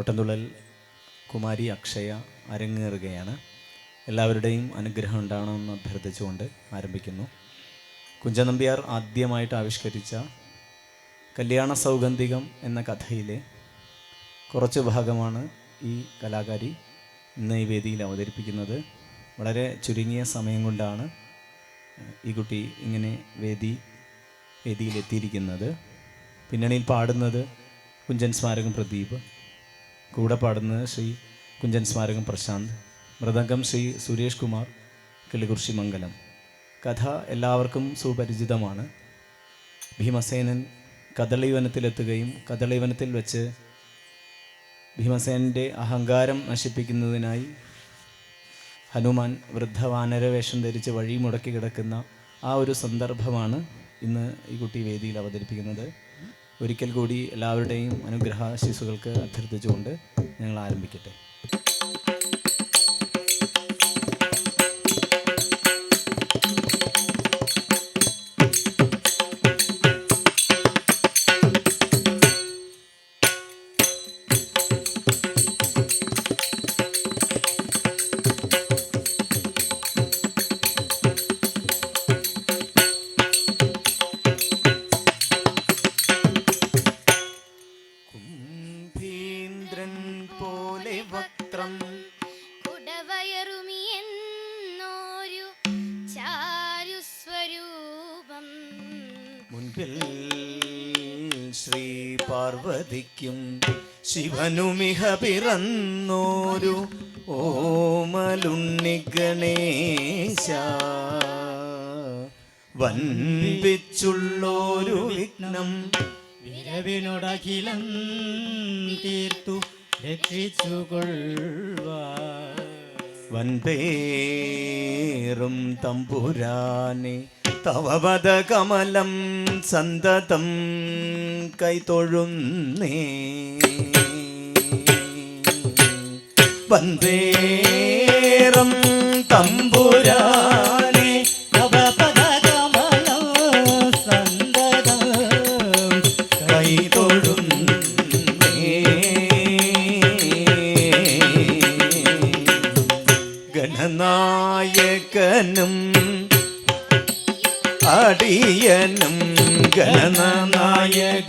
ഒട്ടന്തുള്ളൽ കുമാരി അക്ഷയ അരങ്ങേറുകയാണ്. എല്ലാവരുടെയും അനുഗ്രഹം ഉണ്ടാകണമെന്ന് അഭ്യർത്ഥിച്ചുകൊണ്ട് ആരംഭിക്കുന്നു. കുഞ്ചനമ്പ്യാർ ആദ്യമായിട്ട് ആവിഷ്കരിച്ച കല്യാണ സൗഗന്ധികം എന്ന കഥയിലെ കുറച്ച് ഭാഗമാണ് ഈ കലാകാരി ഇന്ന് ഈ വേദിയിൽ അവതരിപ്പിക്കുന്നത്. വളരെ ചുരുങ്ങിയ സമയം കൊണ്ടാണ് ഈ കുട്ടി ഇങ്ങനെ വേദി വേദിയിലെത്തിയിരിക്കുന്നത്. പിന്നണിയിൽ പാടുന്നത് കുഞ്ചൻ സ്മാരകം പ്രദീപ്. കൂടെ പാടുന്നത് ശ്രീ കുഞ്ചൻ സ്മാരകം പ്രശാന്ത് മൃദംഗം ശ്രീ സുരേഷ് കുമാർ കിളികുർശി മംഗലം. കഥ എല്ലാവർക്കും സുപരിചിതമാണ്. ഭീമസേനൻ കദളിവനത്തിലെത്തുകയും കദളിവനത്തിൽ വെച്ച് ഭീമസേനന്റെ അഹങ്കാരം നശിപ്പിക്കുന്നതിനായി ഹനുമാൻ വൃദ്ധവാനരവേഷം ധരിച്ച് വഴി മുടക്കി കിടക്കുന്ന ആ ഒരു സന്ദർഭമാണ് ഇന്ന് ഈ കുട്ടി വേദിയിൽ അവതരിപ്പിക്കുന്നത്. ഒരിക്കൽ കൂടി എല്ലാവരുടെയും അനുഗ്രഹ ശിശുക്കൾക്ക് അഭ്യർത്ഥിച്ചുകൊണ്ട് ഞങ്ങൾ ആരംഭിക്കട്ടെ. ശ്രീ പാർവതിക്കും ശിവനുമിഹ പിറന്നോരു ഓമലുണ്ണി ഗണേശ. വൻപിച്ചുള്ളോരു വിഘ്നം വിരവിനോടഖിലം തീർത്തു രക്ഷിച്ചുകൊള്ളുവാ വൻപേറും തമ്പുരാനെ തവപദ കമലം സന്തതം കൈതൊഴുന്നേ. വന്ദേറും തമ്പുരാനെ ഗണനായകനും അടിയനും ഗണനായകനും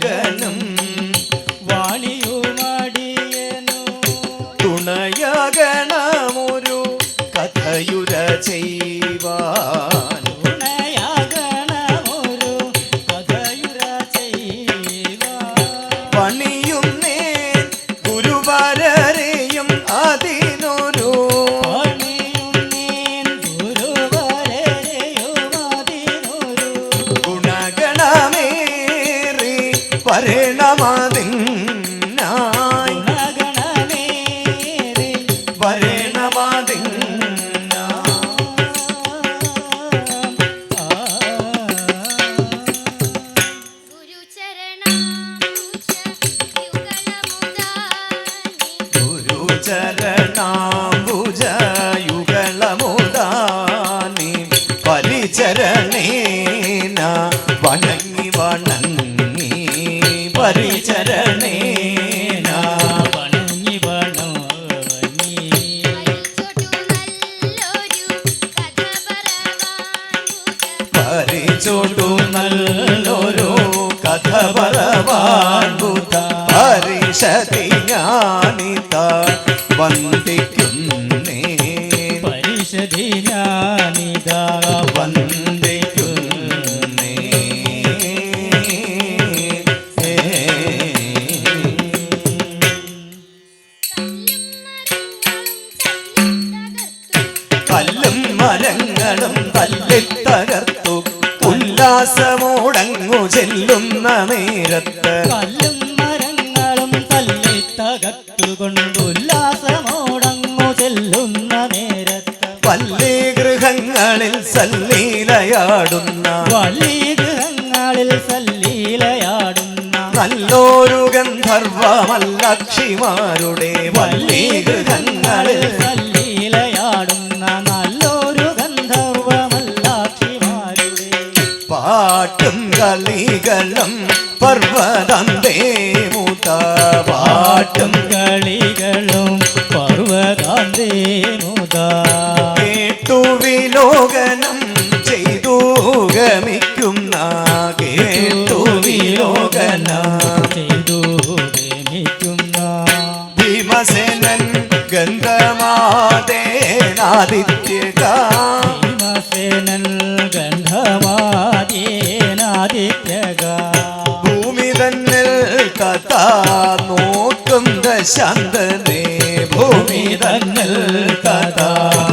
ഗുരുചരണാംബുജയുഗളമുദാനി പരിചരണേന വണങ്ങി വണങ്ങി മരങ്ങളും തല്ലിത്തകർത്തു. ഉല്ലാസമോടങ്ങു ചെല്ലുന്ന നേരത്ത് കല്ലും മരങ്ങളും തല്ലി തകർത്തുകൊണ്ട് ഉല്ലാസമോടങ്ങു ചെല്ലുന്ന നേരത്ത് പല്ലി ഗൃഹങ്ങളിൽ സല്ലീലയാടുന്ന വള്ളി ഗൃഹങ്ങളിൽ സല്ലീലയാടുന്ന നല്ലൊരു ഗന്ധർവമല്ലക്ഷിമാരുടെ വല്ലി ഗൃഹങ്ങളിൽ കളികളും പർവതന്തേ മുത പൂത്ത പാട്ടും കളികളും പർവതം മുതാ. കേട്ടു വിലോകനം ചെയ്തു ഗമിക്കുന്ന കേട്ടു വിലോകനം ചെയ്തു ഗമിക്കുന്ന ഭീമസേനൻ ഗന്ധമാതേനാദിത്യക. നോക്കും ദശാന്തനെ ഭൂമി തങ്ങൾ കഥ.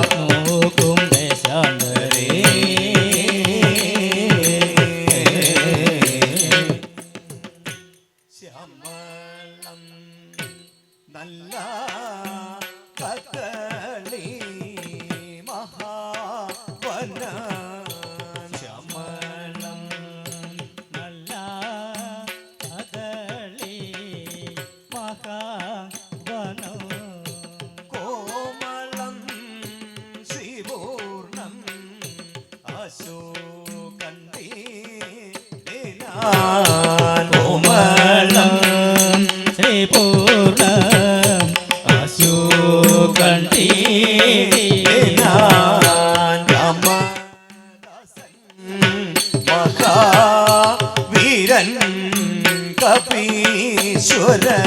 കോമളം ശ്രീപൂർണം അശോകണ്ഠീ മഹാവീരൻ കപീശ്വരൻ.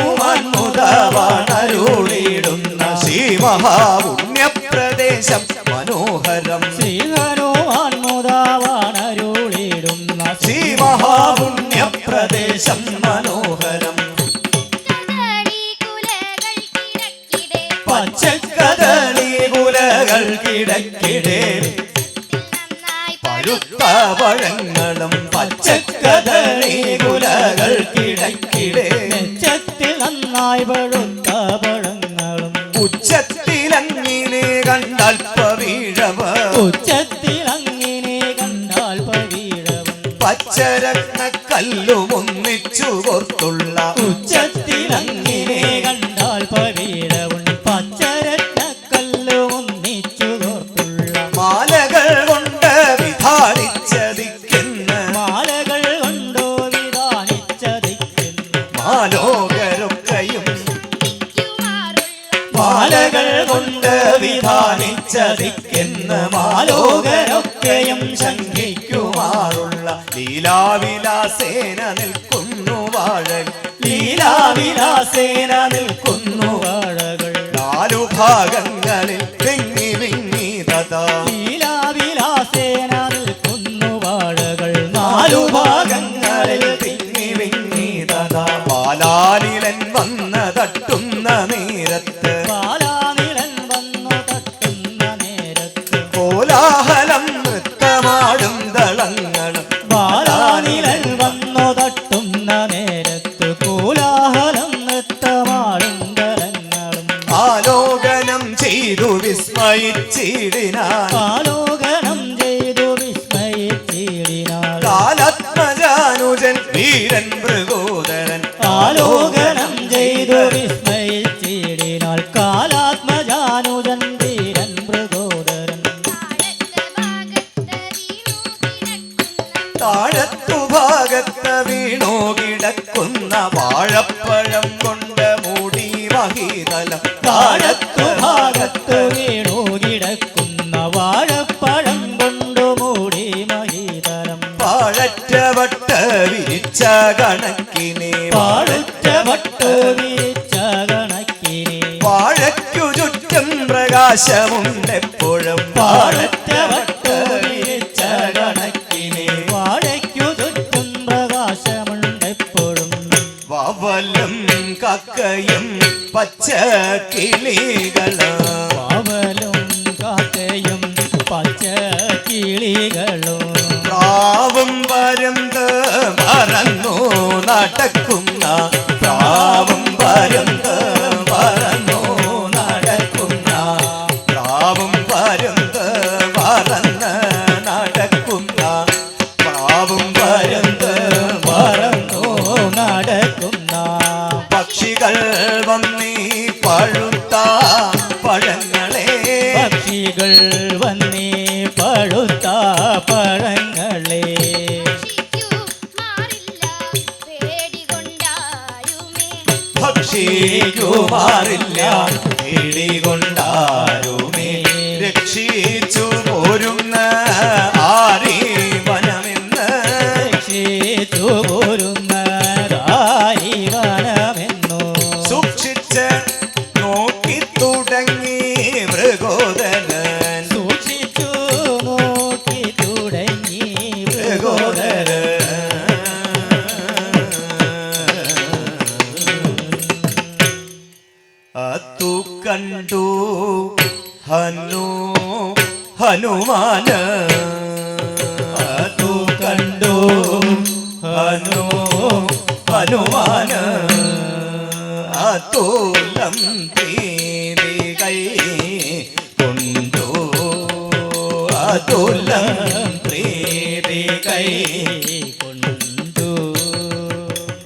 ഹനുമാൻ മുതവാണരുളിടുന്ന ശ്രീ മഹാപുണ്യപ്രദേശം മനോഹരം. ശ്രീ ഹനുമാൻ മുതാവാണരുളിടുന്ന ശ്രീ മഹാപുണ്യപ്രദേശം മനോഹരം. പച്ചക്കതളി കുലകൾ കിടക്കിടെ. പഴുത്ത പഴങ്ങളും പച്ചക്കദളി പച്ചരത്ന ഭാഗങ്ങളിൽ വിങ്ങി വിങ്ങി തഥാ. ലീലാവിലാസേന നിൽക്കുന്നു വാഴകൾ നാലു ഭാഗങ്ങളിൽ വിങ്ങി വിങ്ങി തഥാ. പാലാലിലൻ വന്ന് തട്ടുന്ന നേരത്ത്. പാലാനിലൻ വന്ന് തട്ടുന്ന നേരത്ത്. കോലാഹലം നൃത്തമാടും ദളങ്ങളും പാലാനിലൻ വന്നു തട്ടുന്ന നേരത്ത്. കോലാഹലം നൃത്തമാടും ദളങ്ങളും. ആലോകനം ചെയ്തു വിസ്മയിച്ചിടിനാൻ ആലോകനം ചെയ്തു വിസ്മയിച്ചിടിനാൾ കാലാത്മജാനുജൻ വീരൻ മൃഗോദരൻ ആലോകനം പ്രകാശമുണ്ടെപ്പോഴും കണക്കിനെ വാഴയ്ക്കു ചുറ്റും പ്രകാശമുണ്ടെപ്പോഴും. വവലും കക്കയും പച്ച കിളികളും വവലും കക്കയും പച്ച കിളികളും പ്രാവും പരന്ത് പറന്നു നടക്കുന്ന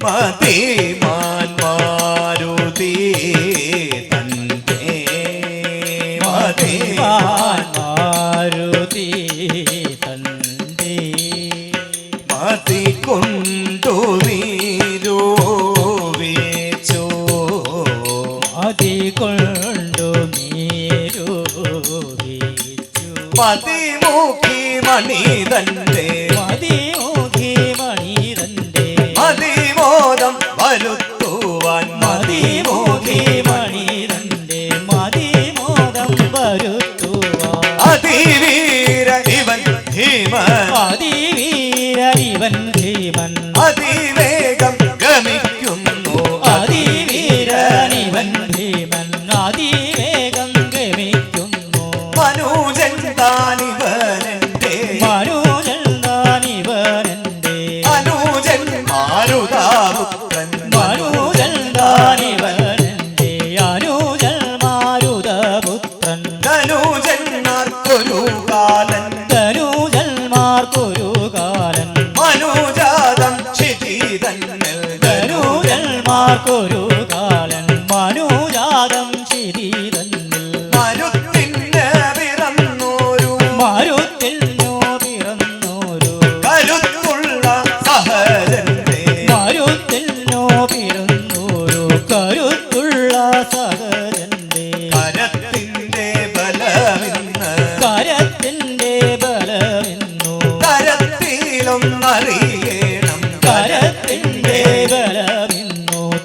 മതിമാൻ മാരുതി തന്റെ മതിമാൻ മാരുതി തന്റെ മതി കൊണ്ടു നീരോ വീച്ചു അതി കൊണ്ടു നീരു വീച്ചു മതിമുഖി அனுஜன் தானிவனே.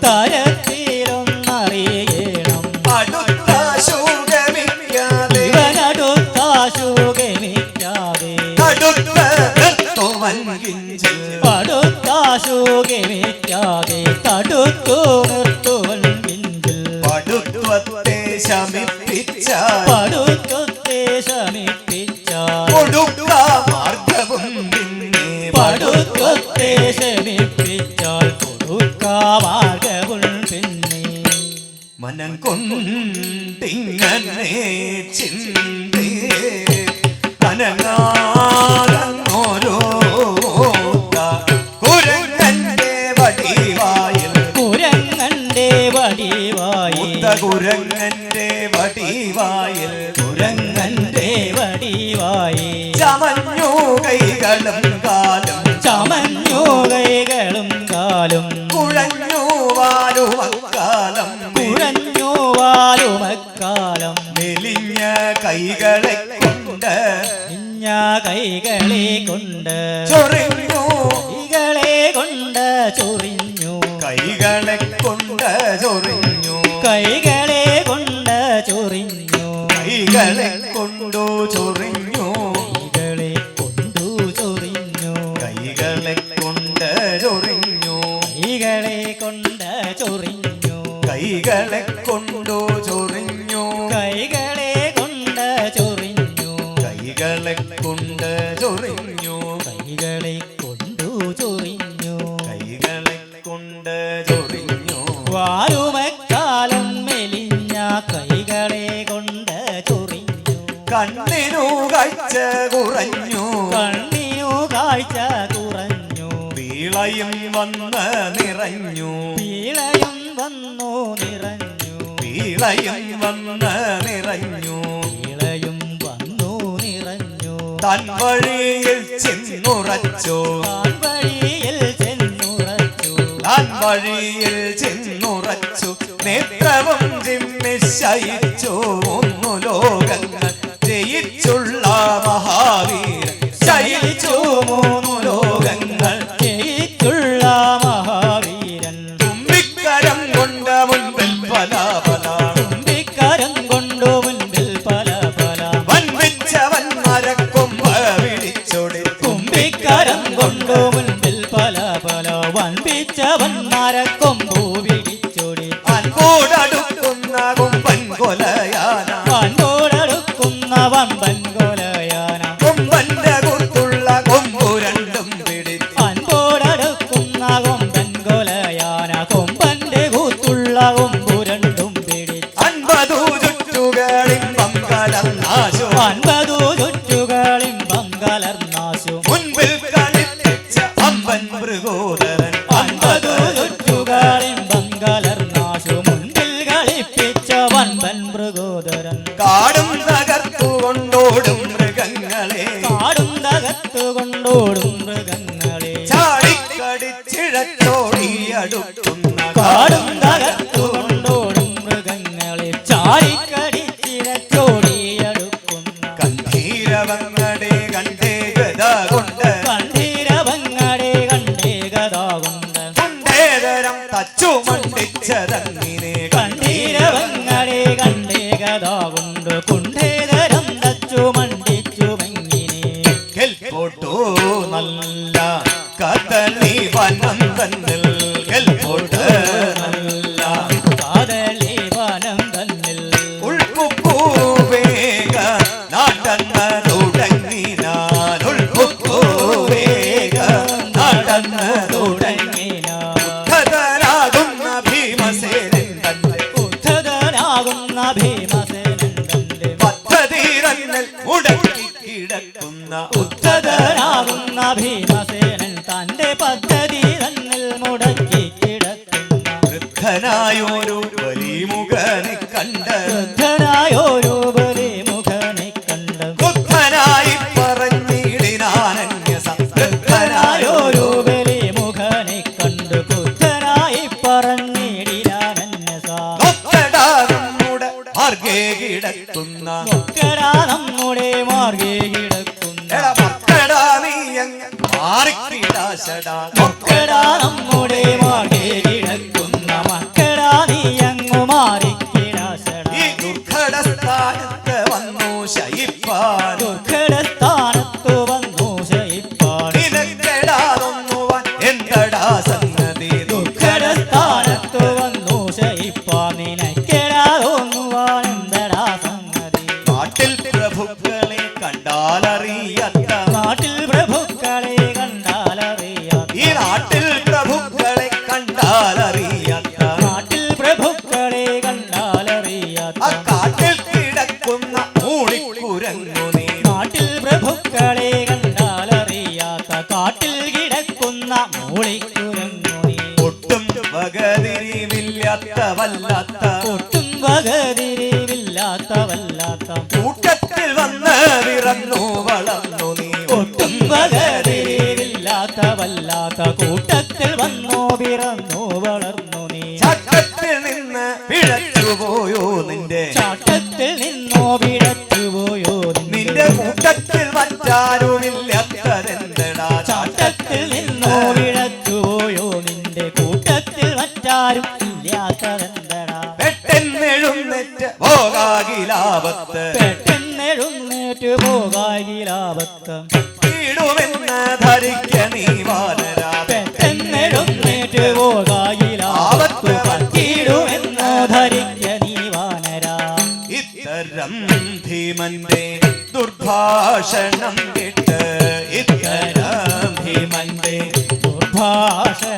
ബലമെന്നു തരത്തിലൊന്നറിയണം അടുത്ത ശൂകമിക്കാതെ അടുത്ത അടുത്താശുഗമിക്കാതെ തടുത്തു നിർത്തുവൻ പിഞ്ചിൽ പടുത്വത്തെ ശമിപ്പിച്ച പടുത്തൊത്തെ ശമിപ്പിച്ചാൽ. കൊടുക്ക മാർഗവും പിന്നെ പടുത്തൊത്തെ ശമിപ്പിച്ചാൽ മനം കൊണ്ടിങ്ങനെ ചിന്തി. അനങ്ങാതങ്ങോരോ കുരങ്ങന്റെ വടിവായിൽ. കുരങ്ങന്റെ വടിവായി മുത്ത കുരങ്ങന്റെ വടിവായിൽ. കുരങ്ങന്റെ വടിവായി ചമഞ്ഞു കൈകളും കാലം. ചമഞ്ഞു കൈകളും കാലും. കുഴഞ്ഞു വാലുമക്കാലം മെലിഞ്ഞ കൈകളെ കൊണ്ട് ഇഞ്ഞ കൈകളെ കൊണ്ട് ചൊറിഞ്ഞു. കൈകളെ കൊണ്ട് ചൊറിഞ്ഞു. കൈകളെ കൊണ്ട് ചൊറിഞ്ഞു. കൈകളെ കൊണ്ട് ചൊറിഞ്ഞു. കൈകളെ കൊണ്ടു ചൊറിഞ്ഞു. കൈകളെ കൊണ്ടു ചൊറിഞ്ഞു. കൈകളെ കൊണ്ട് ചൊറിഞ്ഞു. കൈകളെ കൊണ്ട് ചൊറിഞ്ഞു. കൈകളെ കൈകളെ കൊണ്ട് ചൊറിഞ്ഞു. കണ്ണിനു കാഴ്ച കുറഞ്ഞു. കണ്ണിനു കാഴ്ച കുറഞ്ഞു. വീളയും വന്ന് നിറഞ്ഞു. വീളയും വന്നു നിറഞ്ഞു. വീളയും വന്ന് നിറഞ്ഞു. വീളയും വന്നു നിറഞ്ഞു. തൻ വഴിയിൽ ചെന്നുറച്ചു. വഴിയിൽ ചെന്നുറച്ചു. തൻ വഴിയിൽ ചെന്നുറച്ചു. നേത്രവും ശയിച്ചു ഒന്നു ലോകങ്ങൾ ജയിച്ചുള്ള മഹാവീരൻ. ശയിച്ചു മൂന്നു ലോകങ്ങൾ ജയിച്ചുള്ള മഹാവീരൻ. തുമ്പിക്കരം കൊണ്ട് മുൻപിൽ പല പല. തുമ്പിക്കരം കൊണ്ടു മുൻപിൽ പല പല. വൻപിച്ചവൻ മരക്കൊമ്പ് വിളിച്ചൊടി തുമ്പിക്കരം കൊണ്ടു മുൻപിൽ പല പല. വൻപിച്ചവൻ മരക്കൊമ്പു വിളിച്ചൊടി അൻകൂടടുക്കുന്ന പദ്ധതി തന്നിൽ മുടക്കി കിടക്കുന്ന. വൃദ്ധനായോരു വലിമുഖനെ കണ്ട വൃദ്ധനായൊരു മാറിക്കിടാശടാ മക്കടാ നമ്മുടെ മാർഗേ കിടക്കുന്ന മക്കടാ നീ അങ്ങു മാറി ഈ ദുർഘട വന്നു ശയിപ്പാൻ. ദുർഘടസ്ഥാനത്തു വന്നു ശയിപ്പാടി നിനക്കെടാതൊന്നുവാൻ എന്തടാ സംഗതി? ദുർഘടസ്ഥാനത്തു വന്നു ശയിപ്പാ നിനക്കെടാതൊന്നുവാനെന്തടാ സംഗതി? നാട്ടിൽ പ്രഭുക്കളെ മറ്റാരും ഇല്ലാത്തതെന്തടാ? പെട്ടെന്നെഴുന്നേറ്റ് പോകാകിലാപത്ത് പെട്ടെന്നെഴുന്നേറ്റ് പോകാകിലാപത്ത് ഇടുമെന്ന് ധരിക്ക നീ വാനരാ. പെട്ടെന്നെഴുന്നേറ്റ് പോകാകിലാപത്ത് പറ്റിയിടുമെന്നോ ധരിക്ക നീ വാനരാ. ഇത്തരം ഭീമന്റെ ദുർഭാഷണം കേട്ട് ഇത്തരം ഭീമന്റെ ദുർഭാഷണം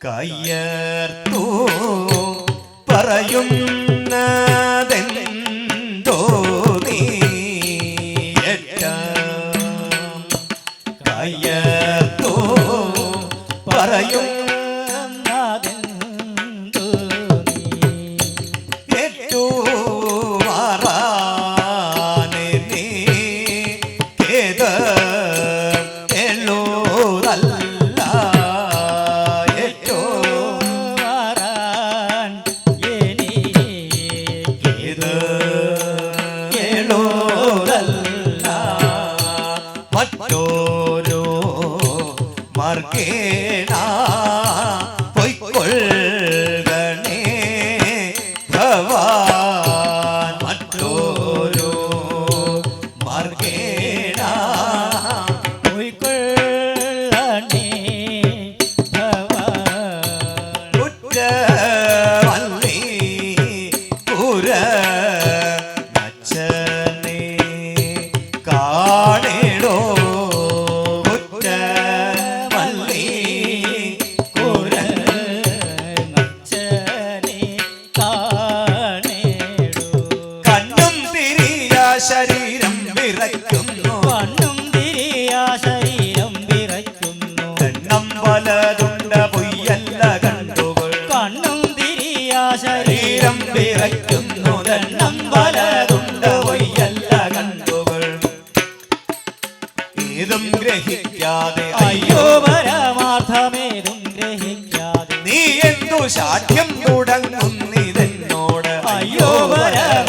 കയ്യർത്തു പറയുന്നതെന്തോ നീ എന്തു സാഠ്യം തുടങ്ങുന്നിതെന്നോട്? അയ്യോ പരമാർത്ഥമേതും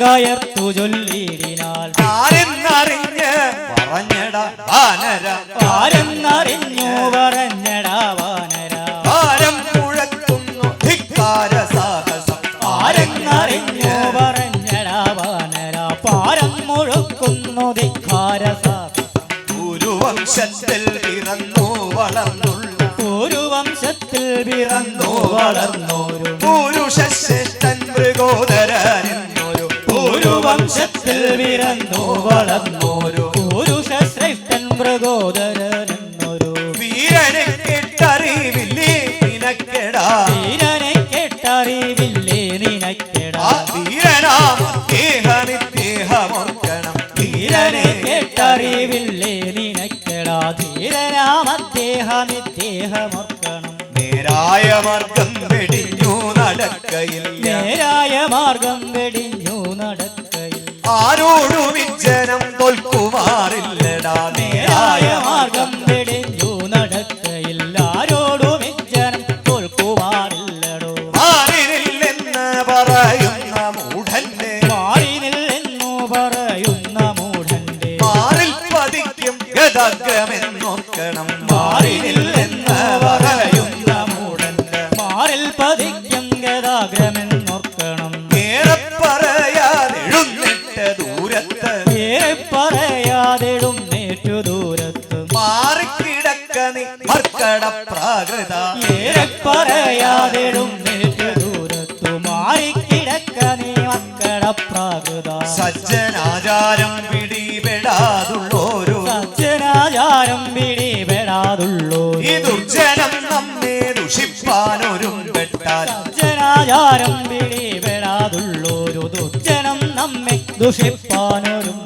കയർത്തു ചൊല്ലിയിടിനാൽ ആരെന്നറിഞ്ഞ് പറഞ്ഞട വാനര. ആരെന്നറിഞ്ഞു പറഞ്ഞട വാനര. ആരം മുഴക്കുന്നു ധിക്കാര സാഹസം. ആരെന്നറിഞ്ഞു പറഞ്ഞട വാനര. പാരം മുഴക്കുന്നു ധിക്കാര സാഹസം. ഗുരുവംശത്തിൽ പിറന്നു വളർന്നുള്ള. ഒരു വംശത്തിൽ പിറന്നു വളർന്നോരു പിറന്നു വളർന്നോരു പുരുഷ ശ്രേഷ്ഠൻ മൃഗോദരനെന്നൊരു വീരനെ കേട്ടറിവില്ലേ നിനക്കെടാ? വീരനെ കേട്ടറിവില്ലേ നിനക്കെടാ? വീരനാം ദേഹനിദ്ദേഹമോർക്കണം വീരനെ കേട്ടറിവില്ലേ നിനക്കെടാ? ധീരനാം അദ്ദേഹം ഇദ്ദേഹമോർക്കണം. നേരായ മാർഗം വെടിഞ്ഞു നടക്കയില്ല. നേരായ മാർഗം വെടിഞ്ഞു നടക്കയിൽ ആരോടും ഇച്ഛനം തോൽക്കുമാറില്ലടാ നേരായ പ്രാകൃത ഏറെ പറയാതെടും നേറ്റു ദൂരത്തു മാറിക്കിടക്ക നീ മക്കള പ്രാകൃത. സജ്ജനാചാരം പിടിപെടാതുള്ളോരു സജ്ജനാചാരം പിടിപെടാതുള്ളോ. ഈ ദുർജനം നമ്മെ ദുഷിപ്പാനൊരും പെട്ടാൽ. സജ്ജനാചാരം പിടിപെടാതുള്ളോരു ദുർജനം നമ്മെ ദുഷിപ്പാനൊരും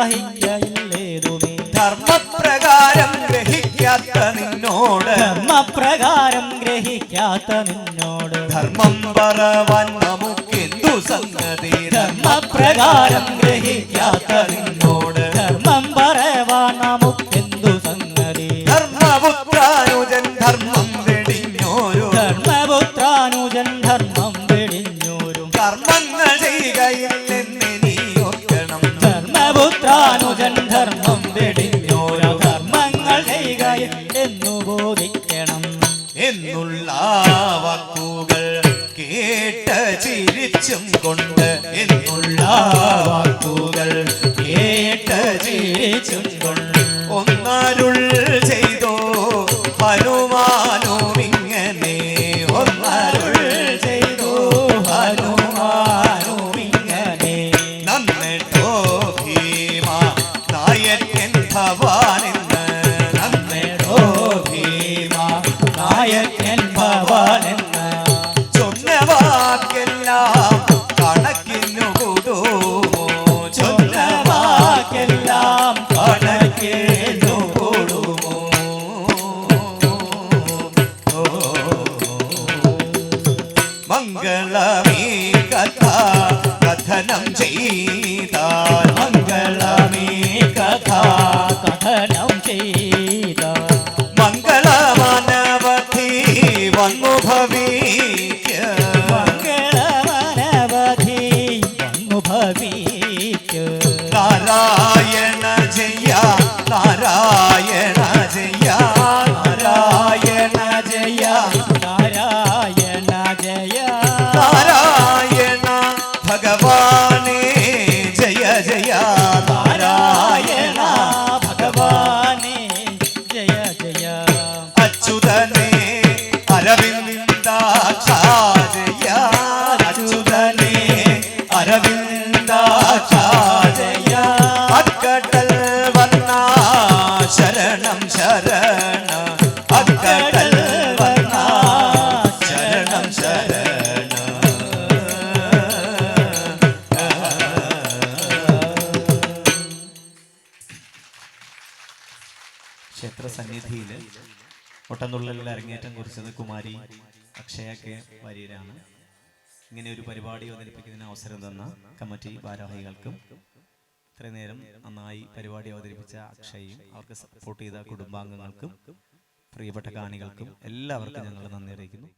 ഗ്രഹിക്കല്ലേതുമേ ധർമ്മപ്രകാരം ഗ്രഹിക്കാത്ത നിന്നോട്. ധർമ്മപ്രകാരം ഗ്രഹിക്കാത്ത നിന്നോട്. ധർമ്മം പറവാൻ നമുക്കെന്തു സംഗതി? ധർമ്മപ്രകാരം ഗ്രഹിക്കാത്ത നിന്നോട്. বাবা കുടുംബാംഗങ്ങൾക്കും പ്രിയപ്പെട്ട കാണികൾക്കും എല്ലാവർക്കും ഞങ്ങൾ നന്ദി അറിയിക്കുന്നു.